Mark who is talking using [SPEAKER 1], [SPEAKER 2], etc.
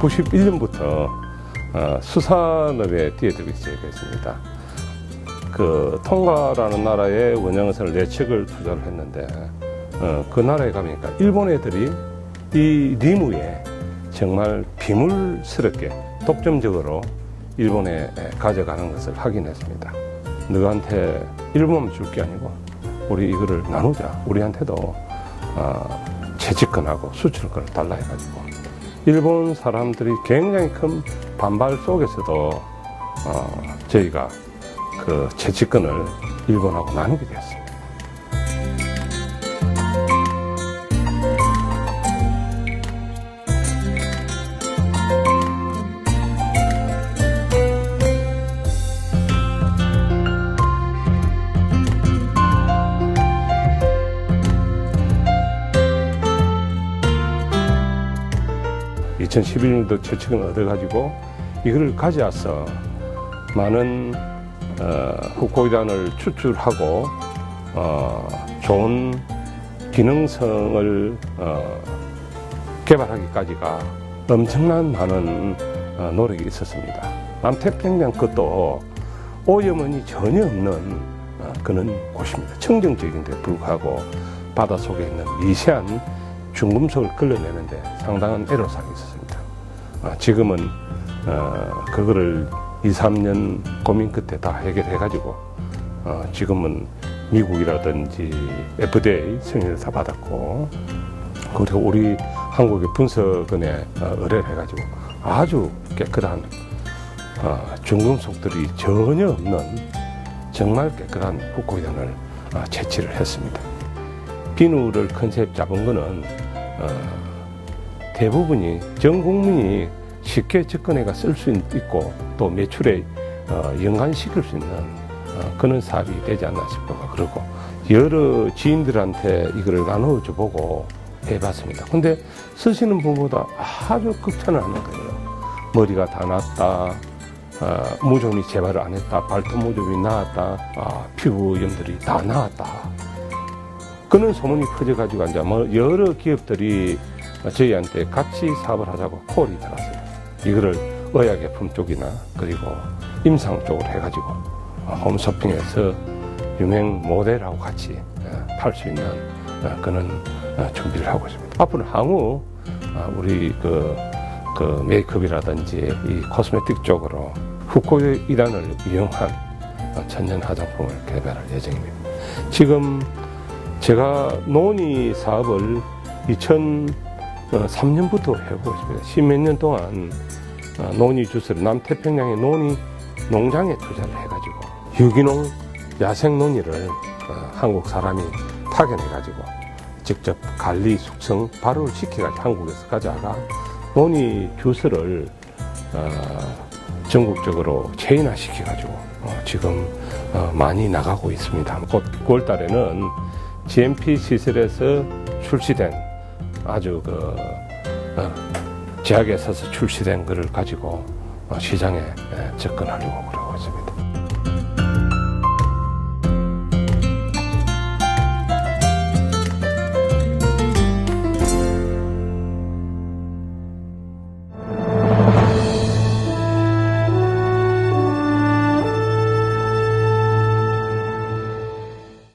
[SPEAKER 1] 91년부터 어, 수산업에 뛰어들기 시작했습니다. 그 통가라는 나라에 네 척을 투자를 했는데 어, 그 나라에 가보니까 일본 애들이 이 리무에 정말 비물스럽게 독점적으로 일본에 가져가는 것을 확인했습니다. 너한테 일본만 줄 게 아니고 우리 이거를 나누자. 우리한테도 어, 채집권하고 수출권을 달라 해가지고 일본 사람들이 굉장히 큰 반발 속에서도 어, 저희가 그 채집권을 일본하고 나누게 되었습니다. 2011년도 채측을 얻어가지고 이거를 가져와서 많은 어, 후코이단을 추출하고 어, 좋은 기능성을 어, 개발하기까지가 엄청난 많은 어, 노력이 있었습니다. 남태평양 것도 오염원이 전혀 없는 어, 그런 곳입니다. 청정적인데 불구하고 바다 속에 있는 미세한 중금속을 걸러내는데 상당한 애로사항이 있었습니다. 아, 지금은 어, 그거를 2, 3년 고민 끝에 다 해결해가지고 어, 지금은 미국이라든지 FDA 승인을 다 받았고 그리고 우리 한국의 분석원에 어, 의뢰를 해가지고 아주 깨끗한 어, 중금속들이 전혀 없는 정말 깨끗한 후코이단을 어, 채취를 했습니다. 비누를 컨셉 잡은 거는 어, 대부분이 전 국민이 쉽게 접근해가 쓸 수 있고 또 매출에 어, 연관시킬 수 있는 어, 그런 사업이 되지 않나 싶어가 그러고 여러 지인들한테 이거를 나눠 줘 보고 해봤습니다. 근데 쓰시는 분보다 아주 극찬을 하는 거예요. 머리가 다 났다. 어, 무좀이 재발을 안 했다. 발톱 무좀이 나았다. 아, 피부 염들이 다 나았다. 그런 소문이 퍼져가지고 이제 뭐 여러 기업들이 저희한테 같이 사업을 하자고 콜이 들어왔어요. 이거를 의약예품 쪽이나 그리고 임상 쪽으로 해가지고 홈쇼핑에서 유명 모델하고 같이 팔 수 있는 어, 그런 어, 준비를 하고 있습니다. 앞으로 향후 어, 우리 그, 그 메이크업이라든지 이 코스메틱 쪽으로 후코의 이단을 이용한 어, 천연 화장품을 개발할 예정입니다. 지금 제가 논의 사업을 2003년부터 해오고 있습니다. 십몇 년 동안 어, 논의 주스를 남태평양의 논의 농장에 투자를 해가지고 유기농 야생 논의를 어, 한국 사람이 파견해가지고 직접 관리, 숙성, 발효를 시켜가지고 한국에서 가져가 논의 주스를 어, 전국적으로 체인화 시켜가지고 어, 지금 어, 많이 나가고 있습니다. 곧 9월 달에는 GMP 시설에서 출시된 아주 그 어, 제약에 서서 출시된 것을 가지고 어, 시장에 예, 접근하려고 그러고.